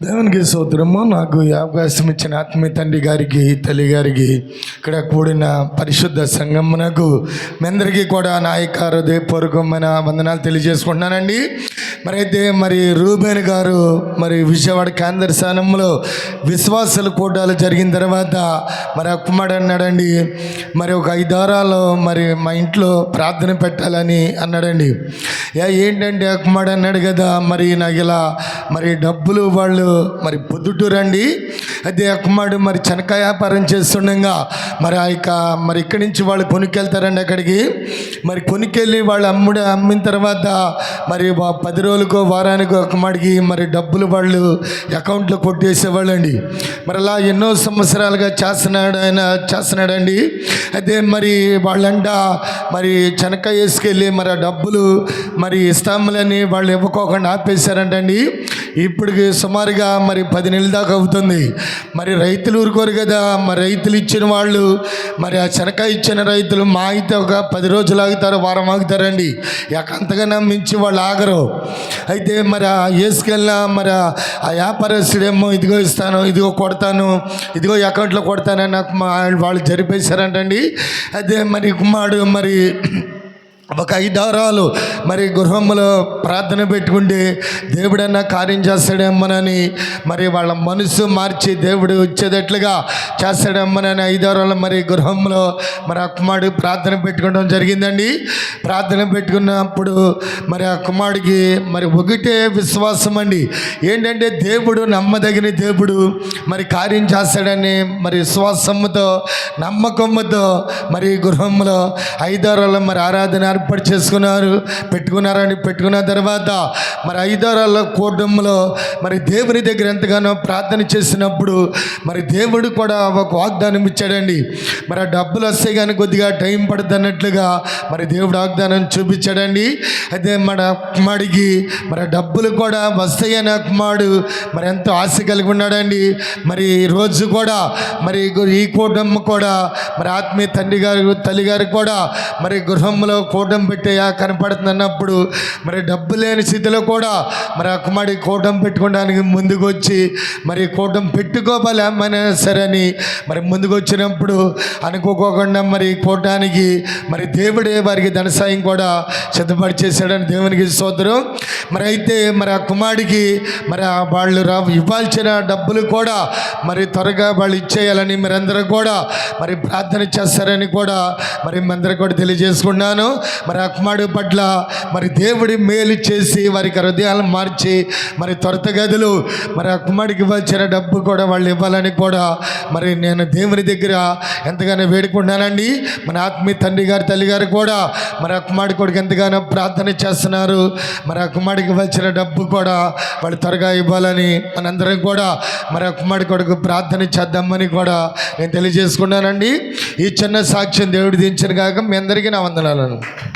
దేవునికి సోదరము నాకు ఈ అవకాశం ఇచ్చిన ఆత్మీయ తండ్రి గారికి తల్లి గారికి ఇక్కడ కూడిన పరిశుద్ధ సంగమునకు మీ అందరికీ కూడా నాయక హృదయపూర్వకమైన వందనాలు తెలియజేసుకుంటున్నానండి. మరి అయితే మరి రూబేన్ గారు మరి విజయవాడ కేంద్ర స్థానంలో విశ్వాసాల కూటాలు జరిగిన తర్వాత మరి ఆ కుమారుడు అన్నాడండి మరి ఒక ఐదు వారాలు మరి మా ఇంట్లో ప్రార్థన పెట్టాలని అన్నాడండి. ఏంటంటే ఆ అన్నాడు కదా మరి నాకు ఇలా మరి డబ్బులు వాళ్ళు మరి పొద్దుటూరండి. అదే కుమారుడు మరి చెనక్కాయ వ్యాపారం చేస్తుండగా మరి ఆ యొక్క మరి ఇక్కడి నుంచి వాళ్ళు కొనుక్కెళ్తారండి అక్కడికి. మరి కొనుక్కెళ్ళి వాళ్ళు అమ్ముడు అమ్మిన తర్వాత మరి వా- పది రోజులకో వారానికో కుమారుడికి మరి డబ్బులు వాళ్ళు అకౌంట్లో కొట్టేసేవాళ్ళండి. మరి అలా ఎన్నో సంవత్సరాలుగా చేస్తున్నాడు ఆయన చేస్తున్నాడండి. అయితే మరి వాళ్ళంట మరి చెనక్కాయ వేసుకెళ్ళి మరి ఆ డబ్బులు మరి ఇస్తాములని వాళ్ళు ఇవ్వకోకుండా ఆపేశారంటండి. ఇప్పటికి సుమారుగా మరి పది నెలల దాకా అవుతుంది. మరి రైతులు ఊరుకోరు కదా. మరి రైతులు ఇచ్చిన వాళ్ళు మరి ఆ శనకాయ ఇచ్చిన రైతులు మా అయితే ఒక పది రోజులు ఆగుతారు వారం ఆగుతారండి. ఇక అంతకన్నా మించి వాళ్ళు ఆగరు. అయితే మరి ఆ వేసుకెళ్ళిన మరి ఆ- వ్యాపారస్తుడేమో ఇదిగో ఇస్తాను ఇదిగో కొడతాను ఇదిగో అకౌంట్లో కొడతానని నాకు మా వాళ్ళు జరిపేశారంటండి. అయితే మరి కుమ్మాడు మరి ఒక ఐదారాలు మరి గృహంలో ప్రార్థన పెట్టుకుంటే దేవుడన్నా కార్యం చేస్తాడేమ్మనని మరి వాళ్ళ మనసు మార్చి దేవుడు వచ్చేటట్లుగా చేస్తాడేమ్మనని ఐదారాలు మరి గృహంలో మరి ఆ కుమారుడు ప్రార్థన పెట్టుకోవడం జరిగిందండి. ప్రార్థన పెట్టుకున్నప్పుడు మరి ఆ కుమారుడికి మరి ఒకటే విశ్వాసం అండి ఏంటంటే దేవుడు నమ్మదగిన దేవుడు మరి కార్యం చేస్తాడని మరి విశ్వాసంతో నమ్మకంతో మరి గృహంలో ఐదారాలు మరి ఆరాధన ఏర్పాటు చేసుకున్నారు. పెట్టుకున్నారని పెట్టుకున్న తర్వాత మరి ఐదారాల కూడంలో మరి దేవుని దగ్గర ఎంతగానో ప్రార్థన చేసినప్పుడు మరి దేవుడు కూడా ఒక వాగ్దానం ఇచ్చాడండి. మరి ఆ డబ్బులు వస్తే కానీ కొద్దిగా టైం పడుతున్నట్లుగా మరి దేవుడు వాగ్దానం చూపించాడండి. అయితే మన కుమారుడికి మరి డబ్బులు కూడా వస్తాయని ఆ కుమారుడు మరి ఎంతో ఆశ కలిగి ఉన్నాడండి. మరి రోజు కూడా మరి ఈ కూటమి కూడా మరి ఆత్మీయ తండ్రి గారు తల్లి గారు కూడా మరి గృహంలో కూటం పెట్టేయా కనపడుతుంది అన్నప్పుడు మరి డబ్బు లేని స్థితిలో కూడా మరి ఆ కుమారుడి కూటం పెట్టుకోవడానికి ముందుకు వచ్చి మరి కూటం పెట్టుకోవాలేమైనా సరే అని మరి ముందుకు వచ్చినప్పుడు అనుకోకోకుండా మరి కూటానికి మరి దేవుడే వారికి ధన సాయం కూడా సిద్ధపరిచేశాడని దేవునికి సోదరం మరి అయితే మరి ఆ కుమారుడికి మరి ఆ వాళ్ళు రా ఇవ్వాల్సిన డబ్బులు కూడా మరి త్వరగా వాళ్ళు ఇచ్చేయాలని మీరందరూ కూడా మరి ప్రార్థన చేస్తారని కూడా మరి మీ అందరూ కూడా తెలియజేసుకున్నాను. మరి ఆ కుమారుడి పట్ల మరి దేవుడి మేలు చేసి వారికి హృదయాలను మార్చి మరి త్వరతగదులు మరి ఆ కుమారుడికి ఇవ్వాల్సిన డబ్బు కూడా వాళ్ళు ఇవ్వాలని కూడా మరి నేను దేవుని దగ్గర ఎంతగానో వేడుకుంటున్నానండి. మన ఆత్మీయ తండ్రి గారు తల్లి గారు కూడా మరి ఆ కుమారుడి కొడుకు ఎంతగానో ప్రార్థన చేస్తున్నారు. మరి ఆ కుమారుడికి ఇవ్వాల్సిన డబ్బు కూడా వాళ్ళు త్వరగా ఇవ్వాలని మనందరం కూడా మరి ఆ కుమారుడి కొడుకు ప్రార్థన చేద్దామని కూడా నేను తెలియజేసుకున్నానండి. ఈ చిన్న సాక్ష్యం దేవుడు దించిన కాక మీ అందరికీ నా వందనాలను